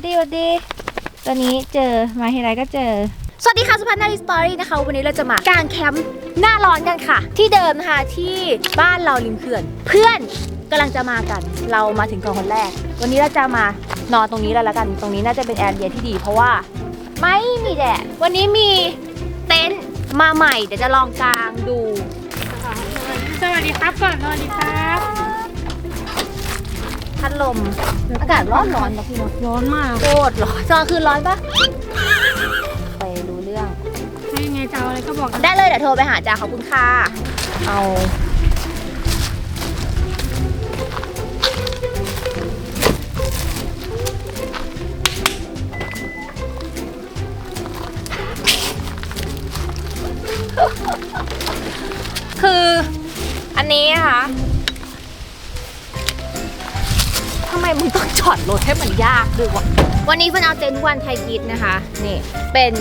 ดดีหวัดดีตอนนี้เจอมาทีไรก็เจอ สวัสดีค่ะสุพรรณนารีสตอรี่นะคะ วันนี้เราจะมากางแคมป์หน้าร้อนกันค่ะ ที่เดิมนะคะที่บ้านเราริมเขื่อน เพื่อนกำลังจะมากัน เรามาถึงก่อนคนแรก วันนี้เราจะมานอนตรงนี้แล้วละกัน ตรงนี้น่าจะเป็นแอร์เรียที่ดี เพราะว่าไม่มีแดดวันนี้มีเต็นท์มาใหม่เดี๋ยวจะลองกางดู สวัสดีครับก่อนสวัสดีครับ พัดลม อากาศร้อนร้อนๆนะพี่เนอะร้อนมากโคตรร้อนตอนคืนร้อนปะไปรู้เรื่อง ให้ยังไงจะเอาอะไรก็บอกนะได้เลยเดี๋ยวโทรไปหาจ่าขอบคุณค่ะ เอา คืออันนี้นะคะ มมึงต้องจอดรถให้มันยากด้วยวะวันนี้เฟิร์นเอาเต็นวันไทยกิจนะคะ นี่ เป็น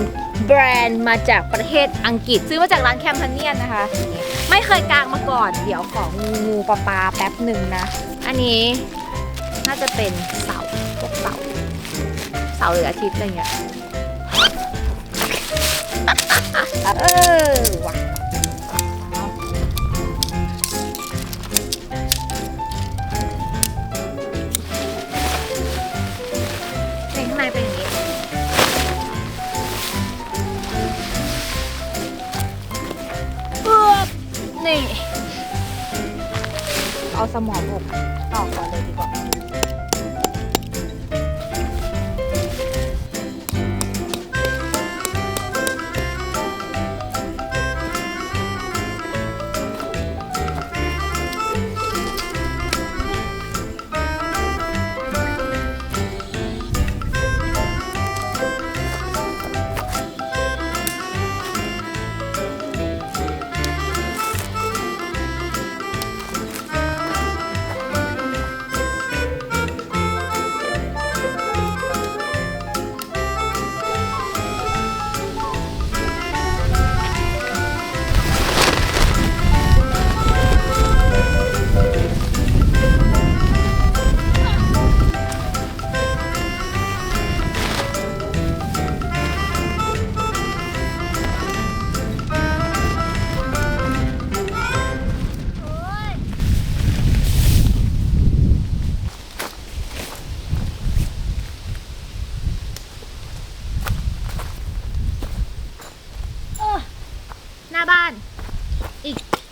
แบรนด์มาจากประเทศอังกฤษ ซื้อมาจากร้านแคมพันเนียนนะคะนี่ไม่เคยกางมาก่อน เดี๋ยวของงูงูปลาปลาแป๊บหนึ่งนะ อันนี้น่าจะเป็นเสาพวกเสาเสาหรืออาทิตย์อะไรเงี้ย เออว่ะ เอาสมองอกออกก่อนเลยดีกว่า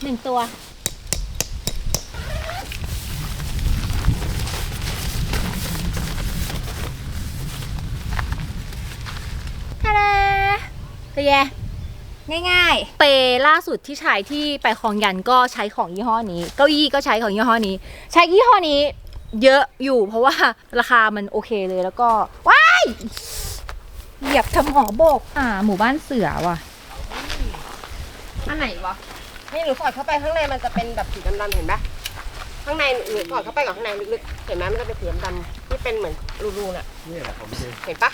หนึ่งตัวทะเลเป็นไงง่ายๆ เปล่าสุดที่ใช้ที่ไปคลองยันก็ใช้ของยี่ห้อนี้ เก้าอี้ก็ใช้ของยี่ห้อนี้ ใช้ยี่ห้อนี้เยอะอยู่เพราะว่าราคามันโอเคเลยแล้วก็ว้ายเหยียบทำหอโบก อ่า หมู่บ้านเสือว่ะ อันไหนวะ นี่หนูสอดเข้าไปข้างในมันจะเป็นแบบสีดำๆเห็นปะข้างในหนูสอดเข้าไปกับข้างในลึกๆเห็นไหมมันจะเป็นสีดำๆที่เป็นเหมือนรูๆน่ะนี่แหละผมคือเห็นปะ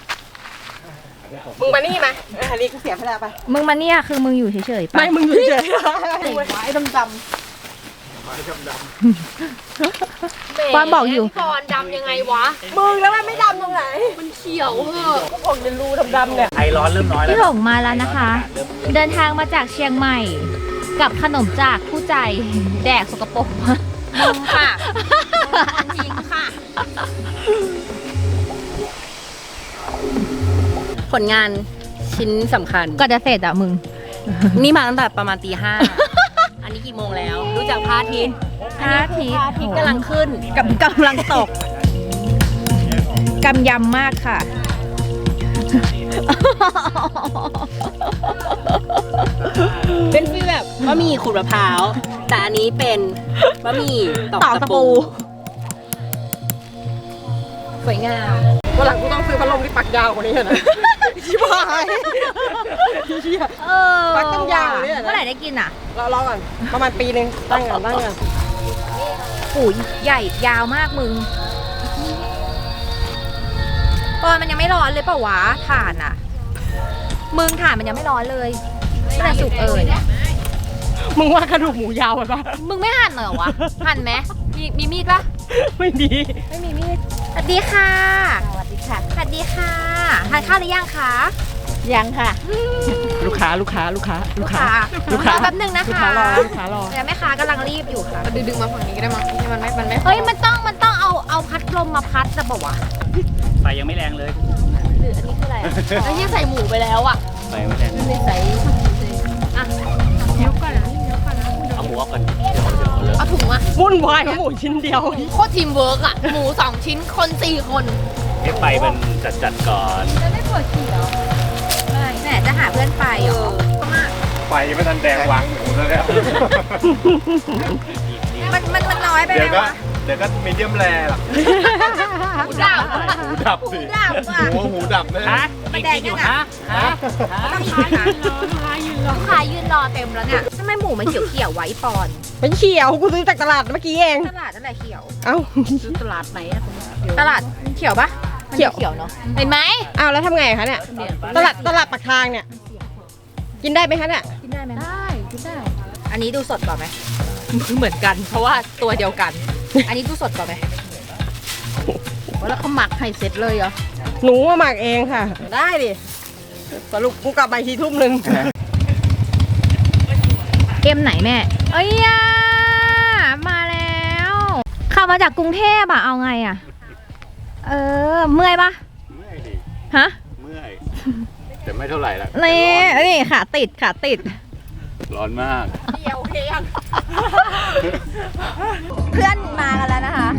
มึงมานี่มาเออนี่กูเสียไปแล้วไปมึงมาเนี่ยคือมึงอยู่เฉยๆปะไม่มึงอยู่เฉยๆไม้ดำไม้ดำๆปอนบอกอยู่ปอนดำยังไงวะมึงแล้วมันไม่ดำตรงไหนมันเขียวเหอะก็ออกเป็นรูดำๆเนี่ย ไอร้อนเริ่มน้อยแล้วพี่หลงมาแล้วนะคะเดินทางมาจากเชียงใหม่ กับขนมจากคู่ใจแดกสกปรกมากมึงค่ะจริงค่ะ ผลงานชิ้นสำคัญ ก็จะเสร็จอะมึง นี่มาตั้งแต่ประมาณตีห้า อันนี้กี่โมงแล้ว ดูจากพระอาทิตย์พระอาทิตย์ พระอาทิตย์กำลังขึ้นกับกำลังตก กำยำมากค่ะ เป็นฟีลแบบบะหมี่ขูดมะพร้าว แต่อันนี้เป็นบะหมี่ตอกตอกตะปู สวยงาม วันหลังกูต้องซื้อพัดลมที่ปักยาวกว่านี้นะชิบหายเออปักต้องยาวเนี่ยนะเมื่อไหร่ได้กินอะรอรอก่อนประมาณปีหนึ่งตั้งก่อนตั้งก่อนปุ๋ยใหญ่ยาวมากมึงป อนมันยังไม่ร้อนเลยเปล่าวะถ่านอะ มึงถ่านมันยังไม่ร้อนเลยเมื่อไหร่สุกเอ่ยมึงว่ากระดูกหมูยาวไปปะมึงไม่หั่นเหรอวะหั่นไหมมีมีมีดปะไม่มี ไม่มีมีดสวัสดีค่ะสวัสดีค่ะสวัสดีทานข้าวหรือยังคะยังค่ะลูก ค้าลูกค้าลูกค้าลูกค้าลูกค้ารอแป๊บหนึงนะคะ ลูกค้ารอลูกค้ารอเดี๋ยวแม่ค้ากำลังรีบอยู่ค่ะดึงดึงมาฝั่งนี้ก็ได้มั้งที่มันไม่ มันไม่เฮ้ยมันต้องมันต้องเอาเอาพัดลมมาพัดจะบอกว่าไฟยังไม่แรงเลยหรืออันนี้คืออะไรอะไอ้ที่ใส่หมูไปแล้วอะไฟยังไม่แรงไม่ใส่อะเดี๋ยวก่อนนะเดี๋ยวก่อนนะเอาหมูออกก่อนเดี๋ยวเดี๋ยวเอาเลยเอาถุงมาวุ่นวายกับหมูชิ้นเดียวโคตรทีมเวิร์กอะหมูสองชิ้นคนสี่คนให้ไฟมันจัดจัดๆก่อนจะไม่ปวดขี่เหรอไม่แหมจะหาเพื่อนไปเหรอไฟยังไม่ทันแดงวางหมูแล้วเนี่ยมันมันมันน้อยไปไหมเดี๋ยวก็วะเดี๋ยวก็มีเดียมแรหรอกหูดับหูดับสิหูดับอะโอ้หูดับเลยมันแดงยังอะฮะต้องค้ายืนรอลูกค้ายืนรอลูกค้ายืนรอเต็มแล้วเนี่ยทำไมหมูมันเขียวเขียวๆไวะไอ้ปอนเป็นเขียวกูซื้อจากตลาดเมื่อกี้เอง ตลาดนั่นแหละเขียว เอ้าซื้อตลาดไหนอะตลาดเขียวปะมัน เขียว เขียวเนาะเห็นไหมอ้าวแล้วทำไงคะเนี่ย ตลาดตลาดปากทางเนี่ย กินได้ไหมคะเนี่ย กินได้ไหมได้กินได้ อันนี้ดูสดก่อนไหมเหมือนกัน เพราะว่าตัวเดียวกัน อันนี้ดูสดก่อนไหมแล้วเขาหมักให้เสร็จเลยเหรอ หนูมาหมักเองค่ะ ได้ดิ สรุปกูกลับมาอีกทีทุ่มหนึ่งเอ็มไหนแม่ เอ้ยย่ามาแล้วขับมาจากกรุงเทพอะเอาไงอะ เออ เมื่อยปะเมื่อยดิฮะ เมื่อย แต่ไม่เท่าไหร่ละนี่นี่ขาติดขาติด ร้อนมากเพื่อนมากันแล้วนะคะ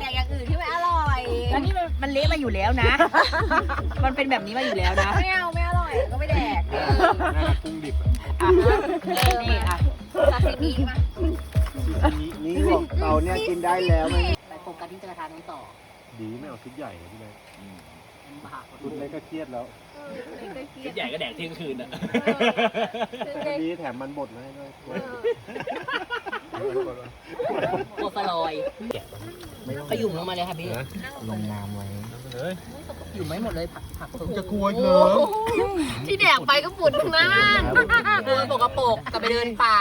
แต่อย่างอื่นที่ไม่อร่อยแล้วนี่มันมันเละมาอยู่แล้วนะ มันเป็นแบบนี้มาอยู่แล้วนะไม่เอาไม่อร่อยก็ไม่แดกกุ้งดิบนี่อะซาซิมิมานี่บอกเตาเนี่ยกินได้แล้วไม่ไปโฟกัสที่กระทะนั้นต่อดีไม่เอาชุดใหญ่เลยพี่เลยบาปชุดเล็กก็เครียดแล้วชุดใหญ่ก็แดกเที่ยงคืนอะวันนี้แถมมันบดมาให้ด้วย โคฟลอยขยุ่มลงมาเลยค่ะพี่ลงน้ำไว้อยู่ไม่หมดเลยผักผักสดจะกลัวเหรอที่แดกไปก็ฝุ่นทั้งนั้นเดินปกปรกกลับไปเดินป่า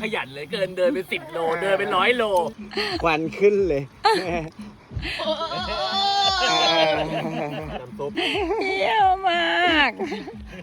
ขยันเหลยเกินเดินเป็นสิบโล เดินเป็นร้อยโลควันขึ้นเลยน้ำซุปเยี่ยมมาก